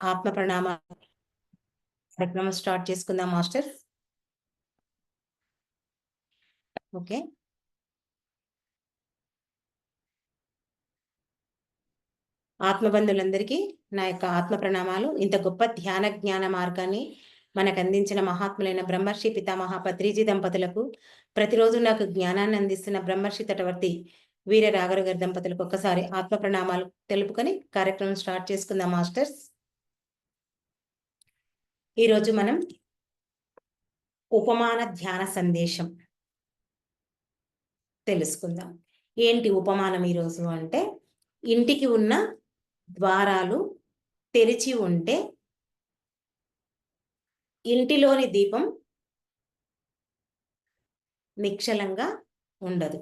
ఆత్మ ప్రణామ కార్యక్రమం స్టార్ట్ చేసుకుందాం మాస్టర్. ఓకే. ఆత్మబంధులందరికీ నా యొక్క ఆత్మ ప్రణామాలు. ఇంత గొప్ప ధ్యాన జ్ఞాన మార్గాన్ని మనకు అందించిన మహాత్ములైన బ్రహ్మర్షి పితామహ పత్రిజీ దంపతులకు ప్రతిరోజు నాకు జ్ఞానాన్ని అందిస్తున్న బ్రహ్మర్షి తటవర్తి వీర రాఘవ గారి దంపతులకు ఒక్కసారి ఆత్మ ప్రణామాలు తెలుపుకొని కార్యక్రమం స్టార్ట్ చేసుకుందాం మాస్టర్స్. ఈరోజు మనం ఉపమాన ధ్యాన సందేశం తెలుసుకుందాం. ఏంటి ఉపమానం ఈరోజు అంటే ఇంటికి ఉన్న ద్వారాలు తెరిచి ఉంటే ఇంటిలోని దీపం నిక్షలంగా ఉండదు.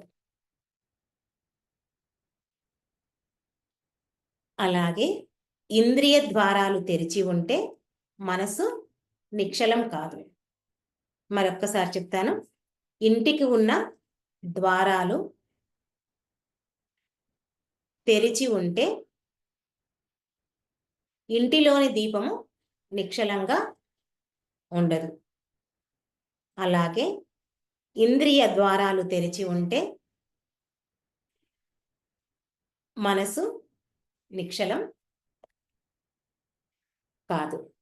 అలాగే ఇంద్రియ ద్వారాలు తెరిచి ఉంటే మనసు నిక్షలం కాదు. మరొక్కసారి చెప్తాను. ఇంటికి ఉన్న ద్వారాలు తెరిచి ఉంటే ఇంటిలోని దీపము నిక్షలంగా ఉండదు. అలాగే ఇంద్రియ ద్వారాలు తెరిచి ఉంటే మనసు నిక్షలం కాదు.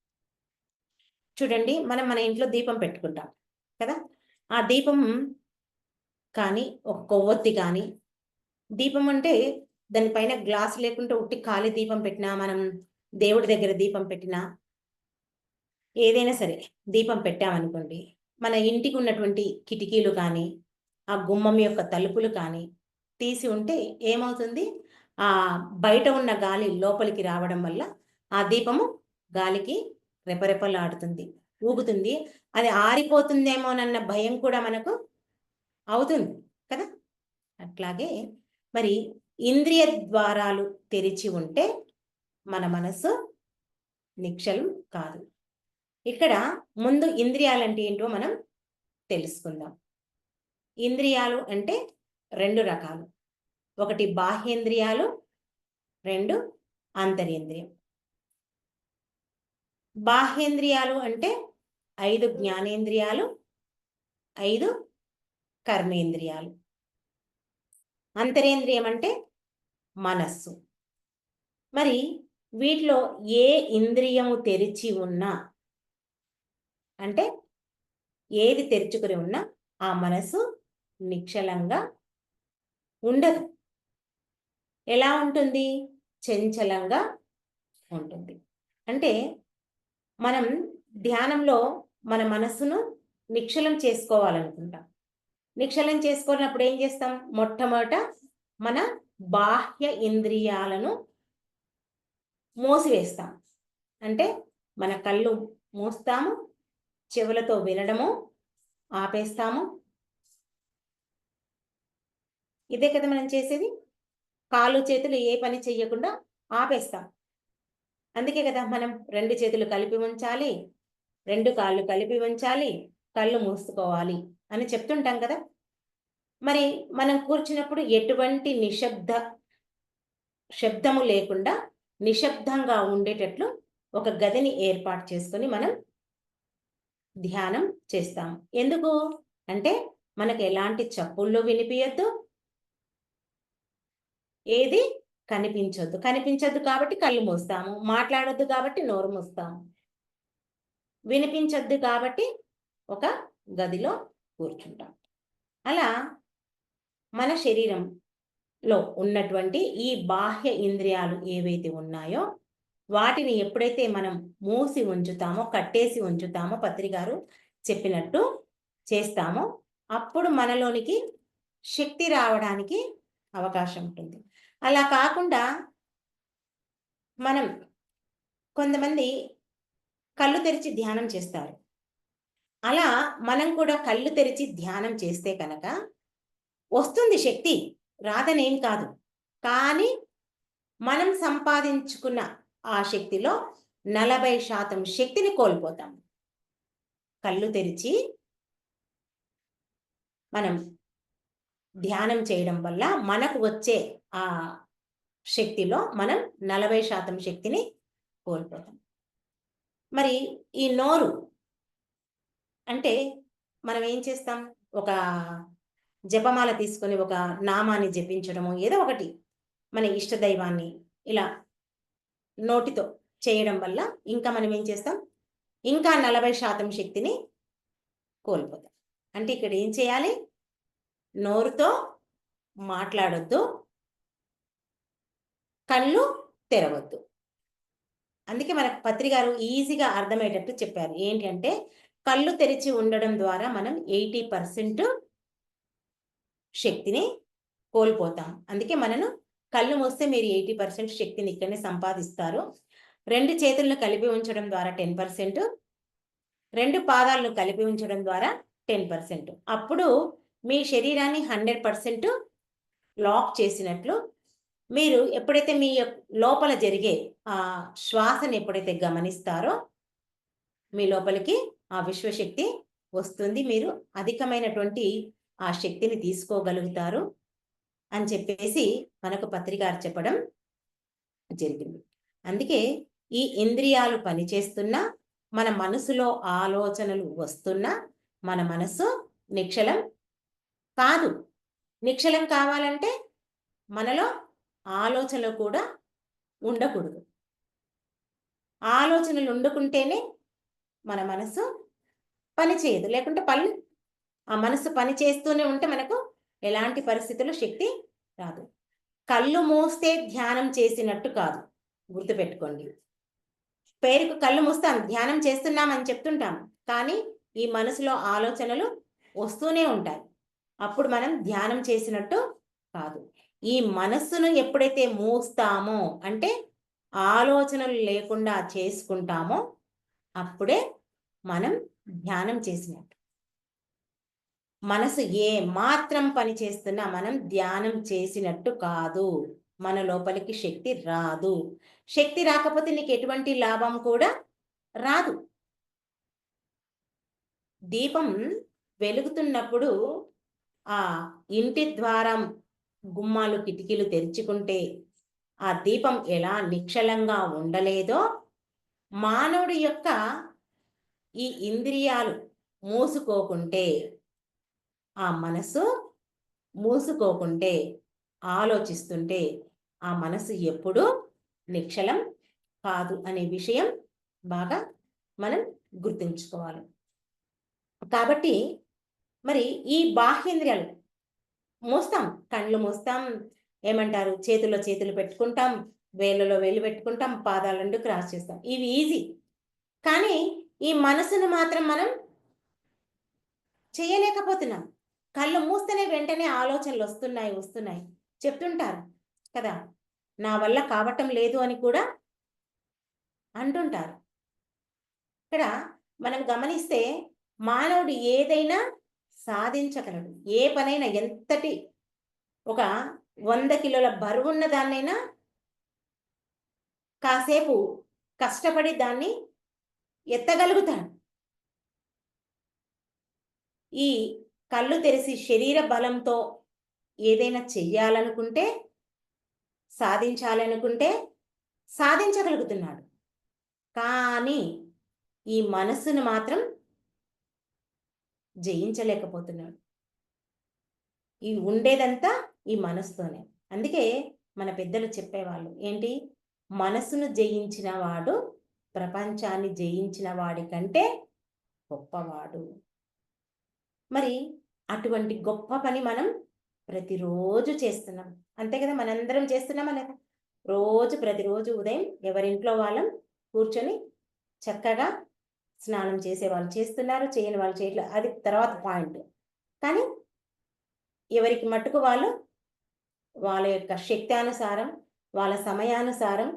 చూడండి మనం మన ఇంట్లో దీపం పెట్టుకుంటాం కదా? ఆ దీపం కానీ ఒక కొవ్వొత్తి కానీ దీపం అంటే దానిపైన గ్లాస్ లేకుంటే ఉట్టి ఖాళీ దీపం పెట్టినా మనం దేవుడి దగ్గర దీపం పెట్టినా ఏదైనా సరే దీపం పెట్టామనుకోండి మన ఇంటికి ఉన్నటువంటి కిటికీలు కానీ ఆ గుమ్మం యొక్క తలుపులు కానీ తీసి ఉంటే ఏమవుతుంది? ఆ బయట ఉన్న గాలి లోపలికి రావడం వల్ల ఆ దీపము గాలికి రెపరెపలాడుతుంది ఊగుతుంది. అది ఆరిపోతుందేమోనన్న భయం కూడా మనకు అవుతుంది కదా? అట్లాగే మరి ఇంద్రియ ద్వారాలు తెరిచి ఉంటే మన మనసు నిక్షలం కాదు. ఇక్కడ ముందు ఇంద్రియాలు అంటే ఏంటో మనం తెలుసుకుందాం. ఇంద్రియాలు అంటే రెండు రకాలు. ఒకటి బాహ్యేంద్రియాలు రెండు అంతరేంద్రియం. బాహ్యేంద్రియాలు అంటే ఐదు జ్ఞానేంద్రియాలు ఐదు కర్మేంద్రియాలు. అంతరేంద్రియం అంటే మనస్సు. మరి వీటిలో ఏ ఇంద్రియము తెరిచి ఉన్నా అంటే ఏది తెరుచుకుని ఉన్నా ఆ మనసు నిక్షలంగా ఉండదు. ఎలా ఉంటుంది? చంచలంగా ఉంటుంది. అంటే మనం ధ్యానంలో మన మనస్సును నిక్షలం చేసుకోవాలనుకుంటాం. నిక్షలం చేసుకున్నప్పుడు ఏం చేస్తాం? మొట్టమొదట మన బాహ్య ఇంద్రియాలను మూసివేస్తాం. అంటే మన కళ్ళు మూస్తాము చెవులతో వినడము ఆపేస్తాము. ఇదే కదా మనం చేసేది? కాలు చేతులు ఏ పని చెయ్యకుండా ఆపేస్తాం. అందుకే కదా మనం రెండు చేతులు కలిపి ఉంచాలి రెండు కాళ్ళు కలిపి ఉంచాలి కళ్ళు మూసుకోవాలి అని చెప్తుంటాం కదా. మరి మనం కూర్చున్నప్పుడు ఎటువంటి నిశ్శబ్ద శబ్దము లేకుండా నిశ్శబ్దంగా ఉండేటట్లు ఒక గదిని ఏర్పాటు చేసుకొని మనం ధ్యానం చేస్తాం. ఎందుకు? అంటే మనకు ఎలాంటి చప్పుళ్ళు వినిపించద్దు ఏది? కనిపించొద్దు. కనిపించొద్దు కాబట్టి కళ్ళు మూస్తాము. మాట్లాడొద్దు కాబట్టి నోరు మూస్తాము. వినిపించొద్దు కాబట్టి ఒక గదిలో కూర్చుంటాం. అలా మన శరీరంలో ఉన్నటువంటి ఈ బాహ్య ఇంద్రియాలు ఏవైతే ఉన్నాయో వాటిని ఎప్పుడైతే మనం మూసి ఉంచుతామో కట్టేసి ఉంచుతామో పత్రికారు చెప్పినట్టు చేస్తామో అప్పుడు మనలోనికి శక్తి రావడానికి అవకాశం ఉంటుంది. అలా కాకుండా మనం కొంతమంది కళ్ళు తెరిచి ధ్యానం చేస్తారు. అలా మనం కూడా కళ్ళు తెరిచి ధ్యానం చేస్తే కనుక వస్తుంది శక్తి రాదనేం కాదు. కానీ మనం సంపాదించుకున్న ఆ శక్తిలో నలభై శాతం శక్తిని కోల్పోతాం. కళ్ళు తెరిచి మనం ధ్యానం చేయడం వల్ల మనకు వచ్చే ఆ శక్తిలో మనం నలభై శాతం శక్తిని కోల్పోతాం. మరి ఈ నోరు అంటే మనం ఏం చేస్తాం? ఒక జపమాల తీసుకొని ఒక నామాన్ని జపించడము ఏదో ఒకటి మన ఇష్ట దైవాన్ని ఇలా నోటితో చేయడం వల్ల ఇంకా మనం ఏం చేస్తాం? ఇంకా నలభై శాతం శక్తిని కోల్పోతాం. అంటే ఇక్కడ ఏం చేయాలి? నోరుతో మాట్లాడొద్దు. కళ్ళు తెరవద్దు. అందుకే మనకు పత్రి గారు ఈజీగా అర్థమయ్యేటట్టు చెప్పారు. ఏంటంటే కళ్ళు తెరిచి ఉండడం ద్వారా మనం ఎయిటీ పర్సెంట్ శక్తిని కోల్పోతాం. అందుకే మనను కళ్ళు మూస్తే మీరు ఎయిటీ పర్సెంట్ శక్తిని ఇక్కడనే సంపాదిస్తారు. రెండు చేతులను కలిపి ఉంచడం ద్వారా టెన్ పర్సెంట్ రెండు పాదాలను కలిపి ఉంచడం ద్వారా టెన్ పర్సెంట్. అప్పుడు మీ శరీరాన్ని హండ్రెడ్ పర్సెంట్ లాక్ చేసినట్లు మీరు ఎప్పుడైతే మీ లోపల జరిగే ఆ శ్వాసను ఎప్పుడైతే గమనిస్తారో మీ లోపలికి ఆ విశ్వశక్తి వస్తుంది. మీరు అధికమైనటువంటి ఆ శక్తిని తీసుకోగలుగుతారు అని చెప్పేసి మనకు పత్రికారు చెప్పడం జరిగింది. అందుకే ఈ ఇంద్రియాలు పనిచేస్తున్నా మన మనసులో ఆలోచనలు వస్తున్నా మన మనసు నిక్షలం కాదు. నిక్షలం కావాలంటే మనలో ఆలోచనలు కూడా ఉండకూడదు. ఆలోచనలు ఉండకుంటేనే మన మనసు పని చేయదు. లేకుంటే పని ఆ మనసు పని చేస్తూనే ఉంటే మనకు ఎలాంటి పరిస్థితుల్లో శక్తి రాదు. కళ్ళు మూస్తే ధ్యానం చేసినట్టు కాదు. గుర్తుపెట్టుకోండి. పేరుకు కళ్ళు మూస్తాం ధ్యానం చేస్తున్నామని చెప్తుంటాం. కానీ ఈ మనసులో ఆలోచనలు వస్తూనే ఉంటాయి. అప్పుడు మనం ధ్యానం చేసినట్టు కాదు. ఈ మనస్సును ఎప్పుడైతే మూస్తామో అంటే ఆలోచనలు లేకుండా చేసుకుంటామో అప్పుడే మనం ధ్యానం చేసినట్టు. మనసు ఏ మాత్రం పని చేస్తున్నా మనం ధ్యానం చేసినట్టు కాదు. మన లోపలికి శక్తి రాదు. శక్తి రాకపోతే నీకు ఎటువంటి లాభం కూడా రాదు. దీపం వెలుగుతున్నప్పుడు ఆ ఇంటి ద్వారం గుమ్మాలు కిటికీలు తెరుచుకుంటే ఆ దీపం ఎలా నిక్షలంగా ఉండలేదో మానవుడి యొక్క ఈ ఇంద్రియాలు మూసుకోకుంటే ఆ మనసు మూసుకోకుంటే ఆలోచిస్తుంటే ఆ మనసు ఎప్పుడూ నిక్షలం కాదు అనే విషయం బాగా మనం గుర్తుంచుకోవాలి. కాబట్టి మరి ఈ బాహ్యేంద్రియాలు మూస్తాం. కళ్ళు మూస్తాం. ఏమంటారు? చేతుల్లో చేతులు పెట్టుకుంటాం. వేళ్ళలో వేలు పెట్టుకుంటాం. పాదాలు క్రాస్ చేస్తాం. ఇవి ఈజీ. కానీ ఈ మనసును మాత్రం మనం చేయలేకపోతున్నాం. కళ్ళు మూస్తేనే వెంటనే ఆలోచనలు వస్తున్నాయి వస్తున్నాయి. చెప్తుంటారు కదా? నా వల్ల కావటం లేదు అని కూడా అంటుంటారు. ఇక్కడ మనం గమనిస్తే మానవుడు ఏదైనా సాధించగలడు. ఏ పనైనా ఎంతటి ఒక వంద కిలోల బరువున్న దాన్నైనా కాసేపు కష్టపడి దాన్ని ఎత్తగలుగుతాడు. ఈ కళ్ళు తెరిసి శరీర బలంతో ఏదైనా చెయ్యాలనుకుంటే సాధించాలనుకుంటే సాధించగలుగుతున్నాడు. కానీ ఈ మనస్సును మాత్రం జయించలేకపోతున్నాడు. ఈ ఉండేదంతా ఈ మనసుతోనే. అందుకే మన పెద్దలు చెప్పేవాళ్ళు ఏంటి? మనసును జయించిన వాడు ప్రపంచాన్ని జయించిన వాడి కంటే గొప్పవాడు. మరి అటువంటి గొప్ప పని మనం ప్రతిరోజు చేస్తున్నాం. అంతే కదా మనందరం చేస్తున్నామా లేదా రోజు ప్రతిరోజు ఉదయం ఎవరింట్లో వాళ్ళం కూర్చొని చక్కగా స్నానం చేసే వాళ్ళు చేస్తున్నారు చేయని వాళ్ళు చేయట్లేదు అది తర్వాత పాయింట్ కానీ ఎవరికి మట్టుకు వాళ్ళు వాళ్ళ యొక్క శక్తానుసారం వాళ్ళ సమయానుసారం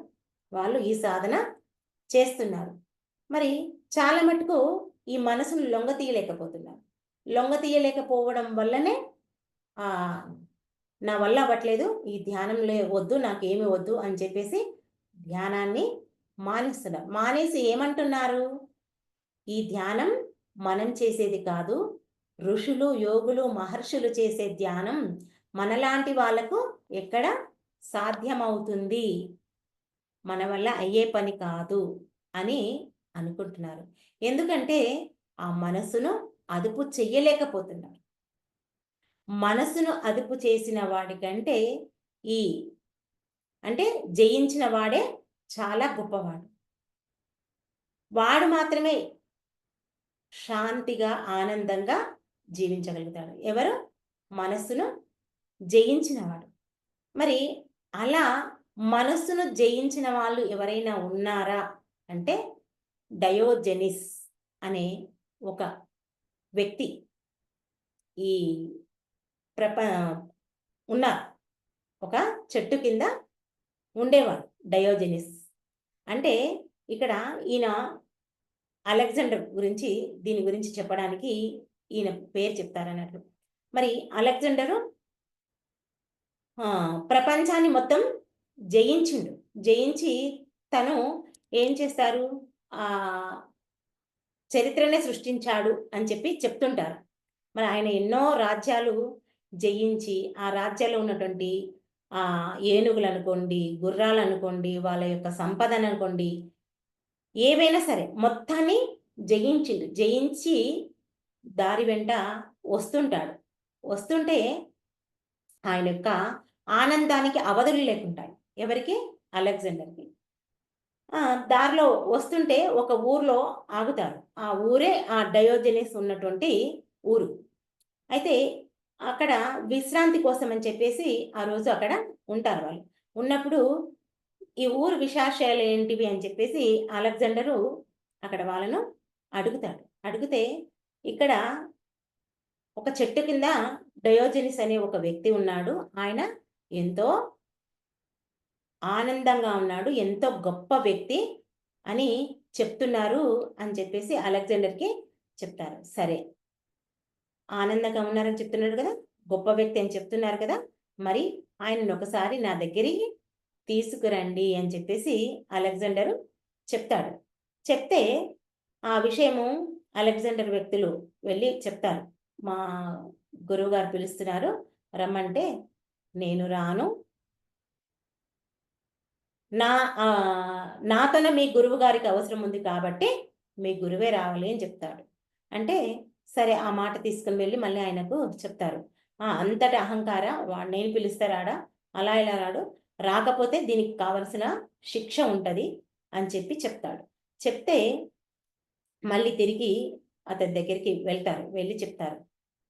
వాళ్ళు ఈ సాధన చేస్తున్నారు. మరి చాలా మటుకు ఈ మనసును లొంగ తీయలేకపోతున్నారు. లొంగ తీయలేకపోవడం వల్లనే నా వల్ల అవ్వట్లేదు ఈ ధ్యానంలో వద్దు నాకేమి వద్దు అని చెప్పేసి ధ్యానాన్ని మానేస్తున్నారు. మానేసి ఏమంటున్నారు? ఈ ధ్యానం మనం చేసేది కాదు ఋషులు యోగులు మహర్షులు చేసే ధ్యానం మనలాంటి వాళ్ళకు ఎక్కడ సాధ్యమవుతుంది? మన వల్ల అయ్యే పని కాదు అని అనుకుంటున్నారు. ఎందుకంటే ఆ మనసును అదుపు చెయ్యలేకపోతున్నారు. మనసును అదుపు చేసిన వాడికంటే ఈ అంటే జయించిన వాడే చాలా గొప్పవాడు. వాడు మాత్రమే శాంతిగా ఆనందంగా జీవించగలుగుతాడు. ఎవరు? మనస్సును జయించినవాడు. మరి అలా మనస్సును జయించిన వాళ్ళు ఎవరైనా ఉన్నారా? అంటే డయోజెనిస్ అనే ఒక వ్యక్తి ఈ ప్రప ఉన్నారు ఒక చెట్టు కింద ఉండేవాడు డయోజెనిస్. అంటే ఇక్కడ ఈయన అలెగ్జాండర్ గురించి దీని గురించి చెప్పడానికి ఈయన పేరు చెప్తారన్నట్లు మరి అలెగ్జాండరు ప్రపంచాన్ని మొత్తం జయించిండు. జయించి తను ఏం చేస్తారు? ఆ చరిత్రనే సృష్టించాడు అని చెప్పి చెప్తుంటారు. మరి ఆయన ఎన్నో రాజ్యాలు జయించి ఆ రాజ్యాల్లో ఉన్నటువంటి ఆ ఏనుగులు అనుకోండి గుర్రాలు అనుకోండి వాళ్ళ యొక్క సంపదను అనుకోండి ఏవైనా సరే మొత్తాన్ని జయించిండు. జయించి దారి వెంట వస్తుంటాడు. వస్తుంటే ఆయన యొక్క ఆనందానికి అవధులు లేకుంటాయి. ఎవరికి? అలెగ్జాండర్కి. దారిలో వస్తుంటే ఒక ఊర్లో ఆగుతారు. ఆ ఊరే ఆ డయోజెనిస్ ఉన్నటువంటి ఊరు. అయితే అక్కడ విశ్రాంతి కోసం అని చెప్పేసి ఆ రోజు అక్కడ ఉంటారు వాళ్ళు. ఉన్నప్పుడు ఈ ఊరు విశాషాలు ఏంటివి అని చెప్పేసి అలెగ్జాండరు అక్కడ వాళ్ళను అడుగుతాడు. అడిగితే ఇక్కడ ఒక చెట్టు కింద డయోజెనిస్ అనే ఒక వ్యక్తి ఉన్నాడు. ఆయన ఎంతో ఆనందంగా ఉన్నాడు. ఎంతో గొప్ప వ్యక్తి అని చెప్తున్నారు అని చెప్పేసి అలెగ్జాండర్కి చెప్తారు. సరే ఆనందంగా ఉన్నారని చెప్తున్నాడు కదా గొప్ప వ్యక్తి అని చెప్తున్నారు కదా మరి ఆయనను ఒకసారి నా దగ్గరికి తీసుకురండి అని చెప్పేసి అలెగ్జాండర్ చెప్తాడు. చెప్తే ఆ విషయము అలెగ్జాండర్ వ్యక్తులు వెళ్ళి చెప్తారు. మా గురువుగారు పిలుస్తున్నారు రమ్మంటే నేను రాను. నా నాతన మీ గురువు గారికి అవసరం ఉంది కాబట్టి మీ గురువే రావాలి అని చెప్తాడు. అంటే సరే ఆ మాట తీసుకుని వెళ్ళి మళ్ళీ ఆయనకు చెప్తారు. అంతటి అహంకార నేను పిలుస్తారాడా? అలా ఇలా రాడు. రాకపోతే దీనికి కావలసిన శిక్ష ఉంటుంది అని చెప్పి చెప్తాడు. చెప్తే మళ్ళీ తిరిగి అతని దగ్గరికి వెళ్తారు వెళ్ళి చెప్తారు.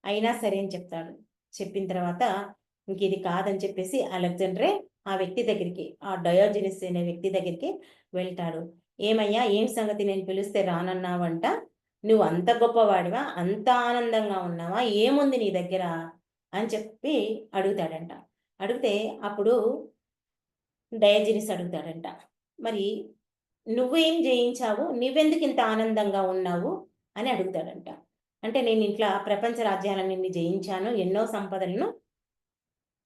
అయినా సరే అని చెప్తాడు. చెప్పిన తర్వాత ఇంక ఇది కాదని చెప్పేసి అలెగ్జాండరే ఆ వ్యక్తి దగ్గరికి ఆ డయోజెనిస్ అనే వ్యక్తి దగ్గరికి వెళ్తాడు. ఏమయ్యా ఏం సంగతి? నేను పిలిస్తే రానన్నావంట. నువ్వు అంత గొప్పవాడివా? అంత ఆనందంగా ఉన్నావా? ఏముంది నీ దగ్గర? అని చెప్పి అడుగుతాడంట. అడిగితే అప్పుడు డయాజినిస్ అడుగుతాడంట. మరి నువ్వేం జయించావు? నువ్వెందుకు ఇంత ఆనందంగా ఉన్నావు? అని అడుగుతాడంట. అంటే నేను ఇంట్లో ప్రపంచ రాజ్యాలన్నీ జయించాను ఎన్నో సంపదలను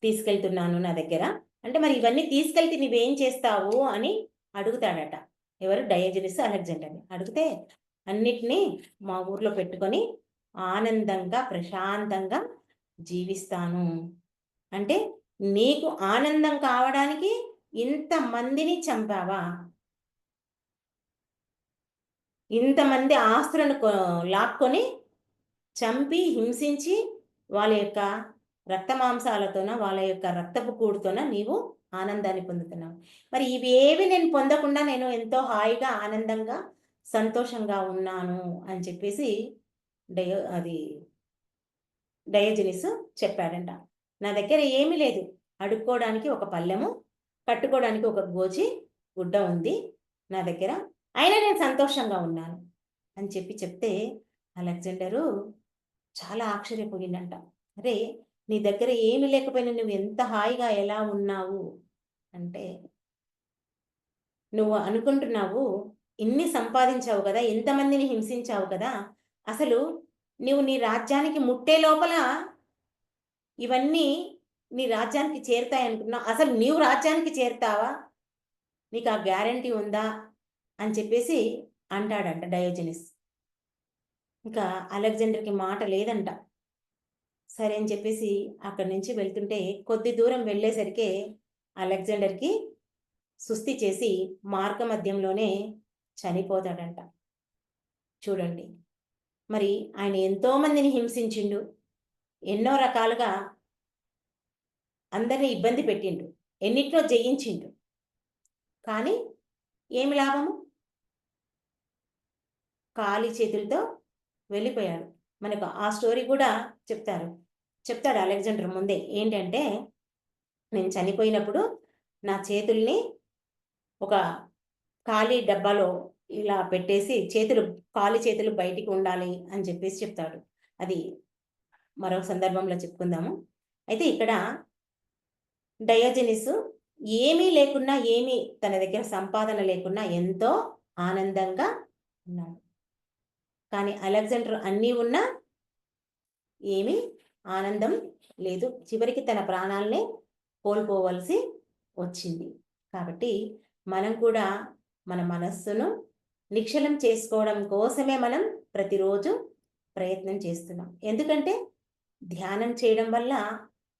తీసుకెళ్తున్నాను నా దగ్గర. అంటే మరి ఇవన్నీ తీసుకెళ్తే నువ్వేం చేస్తావు అని అడుగుతాడట. ఎవరు? డయోజనిస్ అలెగ్జాండర్ని. అడిగితే అన్నిటినీ మా ఊర్లో పెట్టుకొని ఆనందంగా ప్రశాంతంగా జీవిస్తాను. అంటే నీకు ఆనందం కావడానికి ఇంతమందిని చంపావా? ఇంతమంది ఆస్తులను లాక్కొని చంపి హింసించి వాళ్ళ యొక్క రక్త మాంసాలతోన వాళ్ళ యొక్క రక్తపు కూడుతోన నీవు ఆనందాన్ని పొందుతున్నావు. మరి ఇవి ఏవి నేను పొందకుండా నేను ఎంతో హాయిగా ఆనందంగా సంతోషంగా ఉన్నాను అని చెప్పేసి డయో అది డయోజనిస్ చెప్పాడంట. నా దగ్గర ఏమీ లేదు. అడుక్కోవడానికి ఒక పల్లెము కట్టుకోవడానికి ఒక గోచి గుడ్డ ఉంది నా దగ్గర. అయినా నేను సంతోషంగా ఉన్నాను అని చెప్పి చెప్తే అలెగ్జాండరు చాలా ఆశ్చర్యపోయిందంట. అరే నీ దగ్గర ఏమి లేకపోయినా నువ్వు ఎంత హాయిగా ఎలా ఉన్నావు? అంటే నువ్వు అనుకుంటున్నావు ఇన్ని సంపాదించావు కదా ఎంతమందిని హింసించావు కదా అసలు నువ్వు నీ రాజ్యానికి ముట్టే లోపల ఇవన్నీ నీ రాజ్యానికి చేరుతాయనుకున్నావు? అసలు నీవు రాజ్యానికి చేరుతావా? నీకు ఆ గ్యారంటీ ఉందా? అని చెప్పేసి అంటాడంట డయోజనిస్. ఇంకా అలెగ్జాండర్కి మాట లేదంట. సరే అని చెప్పేసి అక్కడి నుంచి వెళ్తుంటే కొద్ది దూరం వెళ్ళేసరికి అలెగ్జాండర్కి సుస్థి చేసి మార్గ మధ్యంలోనే చనిపోతాడంట. చూడండి. మరి ఆయన ఎంతోమందిని హింసించిండు. ఎన్నో రకాలుగా అందరిని ఇబ్బంది పెట్టిండు ఎన్నిట్లో జయించిండు కానీ ఏమి లాభము? ఖాళీ చేతులతో వెళ్ళిపోయాడు. మనకు ఆ స్టోరీ కూడా చెప్తారు. చెప్తాడు అలెగ్జాండర్ ముందే ఏంటంటే నేను చనిపోయినప్పుడు నా చేతుల్ని ఒక ఖాళీ డబ్బాలో ఇలా పెట్టేసి చేతులు ఖాళీ చేతులు బయటికి ఉండాలి అని చెప్పేసి చెప్తాడు. అది మరో సందర్భంలో చెప్పుకుందాము. అయితే ఇక్కడ డయోజనిస్ ఏమీ లేకున్నా ఏమీ తన దగ్గర సంపాదన లేకున్నా ఎంతో ఆనందంగా ఉన్నాడు. కానీ అలెగ్జాండర్ అన్నీ ఉన్నా ఏమీ ఆనందం లేదు. చివరికి తన ప్రాణాలనే కోల్పోవలసి వచ్చింది. కాబట్టి మనం కూడా మన మనస్సును నిక్షలం చేసుకోవడం కోసమే మనం ప్రతిరోజు ప్రయత్నం చేస్తున్నాం. ఎందుకంటే ధ్యానం చేయడం వల్ల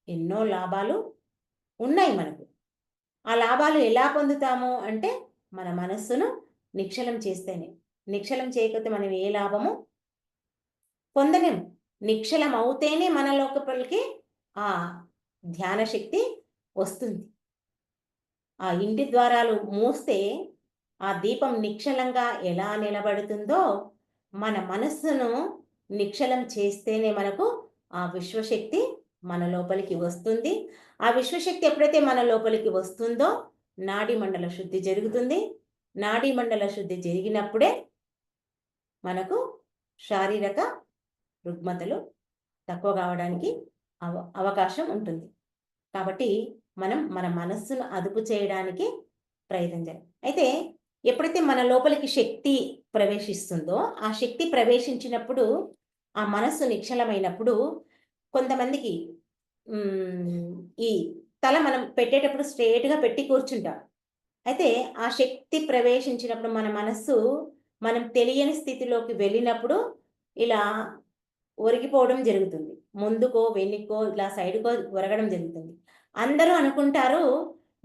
ఎన్నో లాభాలు ఉన్నాయి మనకు. ఆ లాభాలు ఎలా పొందుతాము అంటే మన మనస్సును నిక్షలం చేస్తేనే. నిక్షలం చేయకపోతే మనం ఏ లాభము పొందలేము. నిక్షలం అవుతేనే మన లోకపలికి ఆ ధ్యాన శక్తి వస్తుంది. ఆ ఇంటి ద్వారాలు మూస్తే ఆ దీపం నిక్షలంగా ఎలా నిలబడుతుందో మన మనస్సును నిక్షలం చేస్తేనే మనకు ఆ విశ్వశక్తి మన లోపలికి వస్తుంది. ఆ విశ్వశక్తి ఎప్పుడైతే మన లోపలికి వస్తుందో నాడీ మండల శుద్ధి జరుగుతుంది. నాడీ మండల శుద్ధి జరిగినప్పుడే మనకు శారీరక రుగ్మతలు తక్కువ కావడానికి అవ అవకాశం ఉంటుంది. కాబట్టి మనం మన మనస్సును అదుపు చేయడానికి ప్రయత్నం చేయాలి. అయితే ఎప్పుడైతే మన లోపలికి శక్తి ప్రవేశిస్తుందో ఆ శక్తి ప్రవేశించినప్పుడు ఆ మనస్సు నిక్షలమైనప్పుడు కొంతమందికి ఈ తల మనం పెట్టేటప్పుడు స్ట్రేట్గా పెట్టి కూర్చుంటాం. అయితే ఆ శక్తి ప్రవేశించినప్పుడు మన మనస్సు మనం తెలియని స్థితిలోకి వెళ్ళినప్పుడు ఇలా ఒరిగిపోవడం జరుగుతుంది. ముందుకో వెనుకో ఇలా సైడ్కో ఒరగడం జరుగుతుంది. అందరూ అనుకుంటారు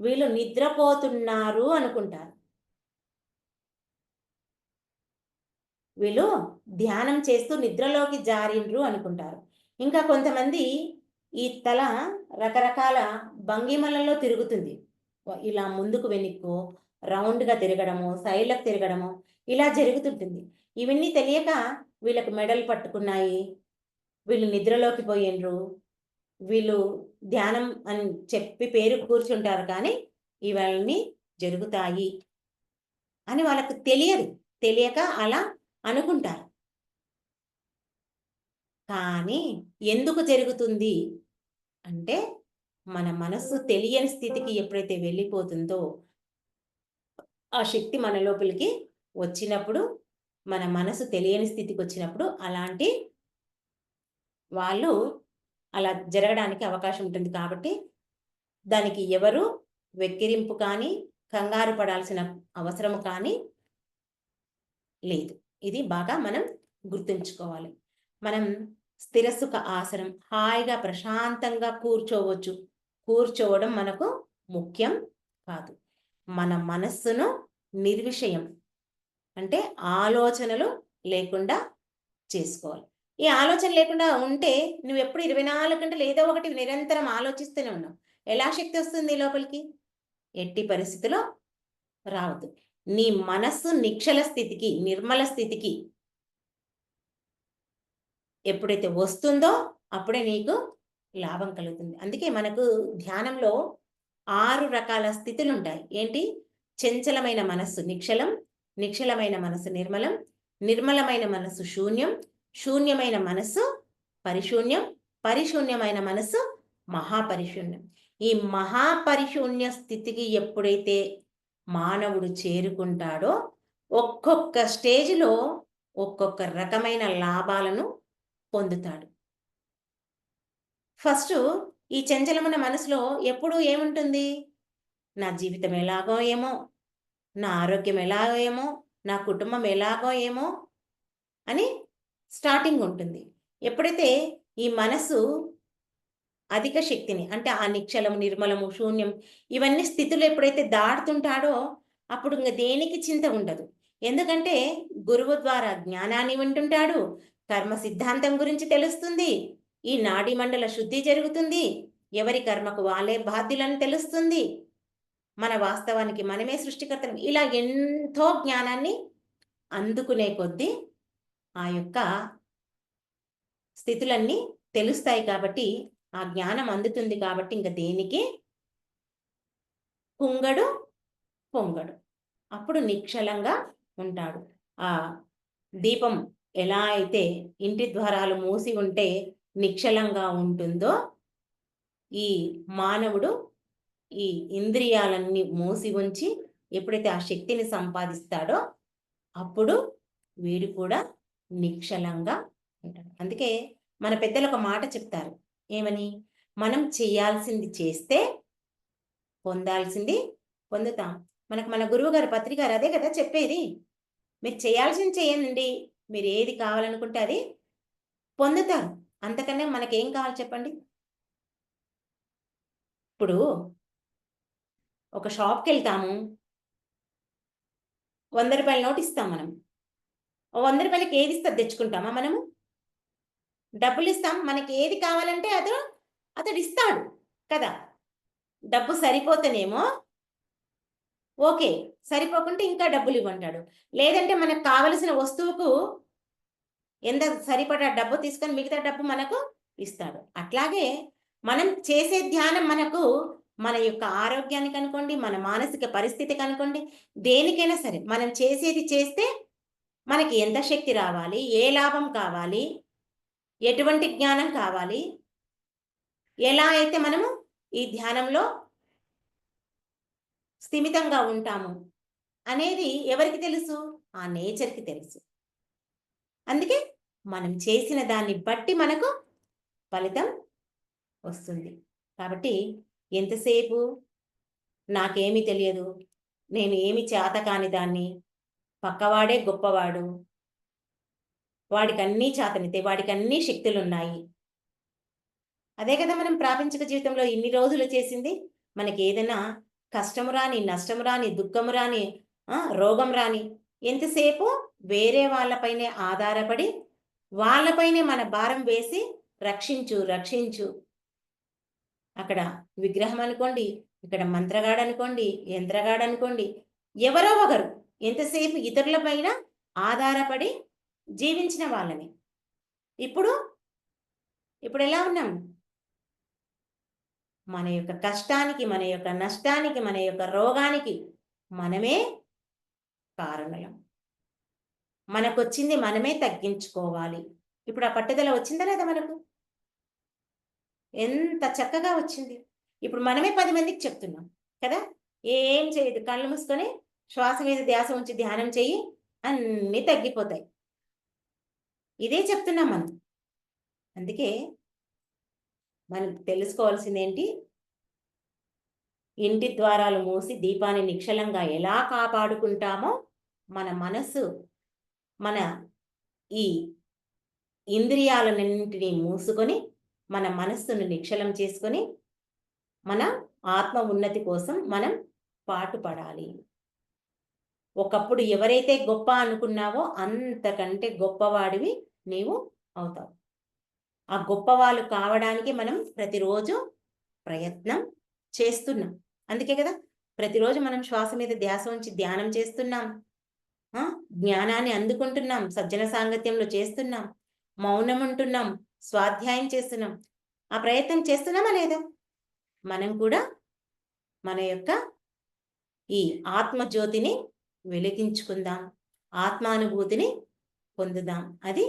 వీళ్ళు నిద్రపోతున్నారు అనుకుంటారు. వీళ్ళు ధ్యానం చేస్తూ నిద్రలోకి జారిండ్రు అనుకుంటారు. ఇంకా కొంతమంది ఈ తల రకరకాల భంగిమలలో తిరుగుతుంది. ఇలా ముందుకు వెనుక్కు రౌండ్గా తిరగడము సైడ్లకు తిరగడము ఇలా జరుగుతుంటుంది. ఇవన్నీ తెలియక వీళ్ళకు మెడలు పట్టుకున్నాయి. వీళ్ళు నిద్రలోకి పోయిండ్రు. వీళ్ళు ధ్యానం అని చెప్పి పేరు కూర్చుంటారు కానీ ఇవన్నీ జరుగుతాయి అని వాళ్ళకు తెలియదు. తెలియక అలా అనుకుంటారు. కానీ ఎందుకు జరుగుతుంది? అంటే మన మనస్సు తెలియని స్థితికి ఎప్పుడైతే వెళ్ళిపోతుందో ఆ శక్తి మన లోపలికి వచ్చినప్పుడు మన మనసు తెలియని స్థితికి వచ్చినప్పుడు అలాంటి వాళ్ళు అలా జరగడానికి అవకాశం ఉంటుంది కాబట్టి దానికి ఎవరు వెక్కిరింపు కానీ కంగారు పడాల్సిన అవసరం కానీ లేదు. ఇది బాగా మనం గుర్తుంచుకోవాలి. మనం స్థిరసుఖ ఆసనం. హాయిగా ప్రశాంతంగా కూర్చోవచ్చు. కూర్చోవడం మనకు ముఖ్యం కాదు. మన మనస్సును నిర్విషయం అంటే ఆలోచనలు లేకుండా చేసుకోవాలి. ఈ ఆలోచన లేకుండా ఉంటే నువ్వు ఎప్పుడు ఇరవై నాలుగు గంటలు ఏదో ఒకటి నిరంతరం ఆలోచిస్తూనే ఉన్నావు. ఎలా శక్తి వస్తుంది లోపలికి? ఎట్టి పరిస్థితిలో రావద్దు. నీ మనస్సు నిక్షల స్థితికి నిర్మల స్థితికి ఎప్పుడైతే వస్తుందో అప్పుడే నీకు లాభం కలుగుతుంది. అందుకే మనకు ధ్యానంలో ఆరు రకాల స్థితులు ఉంటాయి ఏంటి? చంచలమైన మనస్సు నిక్షలం నిక్షలమైన మనస్సు నిర్మలం నిర్మలమైన మనస్సు శూన్యం శూన్యమైన మనస్సు పరిశూన్యం పరిశూన్యమైన మనస్సు మహాపరిశూన్యం. ఈ మహాపరిశూన్య స్థితికి ఎప్పుడైతే మానవుడు చేరుకుంటాడో ఒక్కొక్క స్టేజ్లో ఒక్కొక్క రకమైన లాభాలను పొందుతాడు. ఫస్ట్ ఈ చంచలమైన మనసులో ఎప్పుడు ఏముంటుంది? నా జీవితం ఎలాగో ఏమో నా ఆరోగ్యం ఎలాగో ఏమో నా కుటుంబం ఎలాగో ఏమో అని స్టార్టింగ్ ఉంటుంది. ఎప్పుడైతే ఈ మనసు అధిక శక్తిని అంటే ఆ నిక్షలము నిర్మలము శూన్యం ఇవన్నీ స్థితులు ఎప్పుడైతే దాటుతుంటాడో అప్పుడు ఇంకా దేనికి చింత ఉండదు. ఎందుకంటే గురువు ద్వారా జ్ఞానాన్ని వింటుంటాడు కర్మ సిద్ధాంతం గురించి తెలుస్తుంది. ఈ నాడీ మండల శుద్ధి జరుగుతుంది. ఎవరి కర్మకు వాళ్ళే బాధ్యులని తెలుస్తుంది. మన వాస్తవానికి మనమే సృష్టికర్తలం. ఇలా ఎంతో జ్ఞానాన్ని అందుకునే కొద్దీ ఆ యొక్క స్థితులన్నీ తెలుస్తాయి కాబట్టి ఆ జ్ఞానం అందుతుంది కాబట్టి ఇంకా దేనికి? కుంగడు పొంగడు. అప్పుడు నిక్షలంగా ఉంటాడు. ఆ దీపం ఎలా అయితే ఇంటి ద్వారాలు మూసి ఉంటే నిక్షలంగా ఉంటుందో ఈ మానవుడు ఈ ఇంద్రియాలన్నీ మూసి ఉంచి ఎప్పుడైతే ఆ శక్తిని సంపాదిస్తాడో అప్పుడు వీడు కూడా నిక్షలంగా ఉంటాడు. అందుకే మన పెద్దలు ఒక మాట చెప్తారు. ఏమని? మనం చేయాల్సింది చేస్తే పొందాల్సింది పొందుతాం. మనకు మన గురువు గారు పత్రికారు అదే కదా చెప్పేది. మీరు చేయాల్సింది చేయండి. మీరు ఏది కావాలనుకుంటే అది పొందుతారు. అంతకన్నా మనకేం కావాలి చెప్పండి? ఇప్పుడు ఒక షాప్కి వెళ్తాము వంద రూపాయల నోట్ ఇస్తాం మనం వంద రూపాయలకి ఏది ఇస్తా తెచ్చుకుంటామా మనము? డబ్బులు ఇస్తాం మనకి ఏది కావాలంటే అతడు అతడు ఇస్తాడు కదా. డబ్బు సరిపోతేనేమో ఓకే. సరిపోకుంటే ఇంకా డబ్బులు ఇవ్వంటాడు లేదంటే మనకు కావలసిన వస్తువుకు ఎంత సరిపడా డబ్బు తీసుకొని మిగతా డబ్బు మనకు ఇస్తాడు. అట్లాగే మనం చేసే ధ్యానం మనకు మన యొక్క ఆరోగ్యానికి అనుకోండి మన మానసిక పరిస్థితికి అనుకోండి దేనికైనా సరే మనం చేసేది చేస్తే మనకి ఎంత శక్తి రావాలి ఏ లాభం కావాలి ఎటువంటి జ్ఞానం కావాలి ఎలా అయితే మనము ఈ ధ్యానంలో స్థిమితంగా ఉంటాము అనేది ఎవరికి తెలుసు? ఆ నేచర్కి తెలుసు. అందుకే మనం చేసిన దాన్ని బట్టి మనకు ఫలితం వస్తుంది. కాబట్టి ఎంతసేపు? నాకేమీ తెలియదు. నేను ఏమి చేత కాని దాన్ని. పక్కవాడే గొప్పవాడు. వాడికి అన్నీ చేతనితే వాడికి అన్ని శక్తులు ఉన్నాయి అదే కదా మనం ప్రాపంచిక జీవితంలో ఇన్ని రోజులు చేసింది? మనకి ఏదైనా కష్టము రాని నష్టము రాని దుఃఖము రాని రోగం రాని ఎంతసేపు? వేరే వాళ్ళపైనే ఆధారపడి వాళ్ళపైనే మన భారం వేసి రక్షించు రక్షించు. అక్కడ విగ్రహం అనుకోండి ఇక్కడ మంత్రగాడు అనుకోండి యంత్రగాడు అనుకోండి ఎవరో ఒకరు ఎంతసేపు ఇతరులపైన ఆధారపడి జీవించిన వాళ్ళని ఇప్పుడు ఇప్పుడు ఎలా ఉన్నాం? మన యొక్క కష్టానికి మన యొక్క నష్టానికి మన యొక్క రోగానికి మనమే కారణం మనకొచ్చింది మనమే తగ్గించుకోవాలి. ఇప్పుడు ఆ పట్టుదల వచ్చిందా లేదా మనకు? ఎంత చక్కగా వచ్చింది. ఇప్పుడు మనమే పది మందికి చెప్తున్నాం కదా? ఏం చేయదు. కళ్ళు మూసుకొని శ్వాస మీద ధ్యాస ఉంచి ధ్యానం చెయ్యి అన్నీ తగ్గిపోతాయి. ఇదే చెప్తున్నాం మనం. అందుకే మనం తెలుసుకోవాల్సింది ఏంటి ఇంటి ద్వారాలు మూసి దీపాన్ని నిక్షలంగా ఎలా కాపాడుకుంటామో మన మనస్సు మన ఈ ఇంద్రియాలన్నింటినీ మూసుకొని మన మనస్సును నిక్షలం చేసుకొని మన ఆత్మ ఉన్నతి కోసం మనం పాటుపడాలి. ఒకప్పుడు ఎవరైతే గొప్ప అనుకున్నావో అంతకంటే గొప్పవాడివి నీవు అవుతావు. ఆ గొప్పవాళ్ళు కావడానికి మనం ప్రతిరోజు ప్రయత్నం చేస్తున్నాం. అందుకే కదా ప్రతిరోజు మనం శ్వాస మీద ధ్యాస ఉంచి ధ్యానం చేస్తున్నాం. జ్ఞానాన్ని అందుకుంటున్నాం సజ్జన సాంగత్యంలో చేస్తున్నాం మౌనం ఉంటున్నాం స్వాధ్యాయం చేస్తున్నాం. ఆ ప్రయత్నం చేస్తున్నామా లేదా? మనం కూడా మన యొక్క ఈ ఆత్మజ్యోతిని వెలిగించుకుందాం ఆత్మానుభూతిని పొందుదాం. అది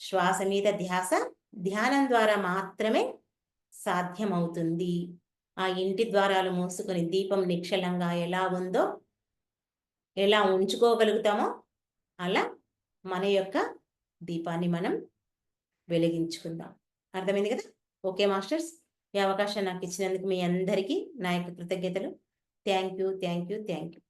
శ్వాస మీద ధ్యాస ధ్యానం ద్వారా మాత్రమే సాధ్యమవుతుంది. ఆ ఇంటి ద్వారాలు మూసుకొని దీపం నిక్షలంగా ఎలా ఉందో ఎలా ఉంచుకోగలుగుతామో అలా మన యొక్క దీపాన్ని మనం వెలిగించుకుందాం. అర్థమైంది కదా? ఓకే మాస్టర్స్ ఈ అవకాశం నాకు ఇచ్చినందుకు మీ అందరికీ నా యొక్క కృతజ్ఞతలు. Thank you thank you thank you.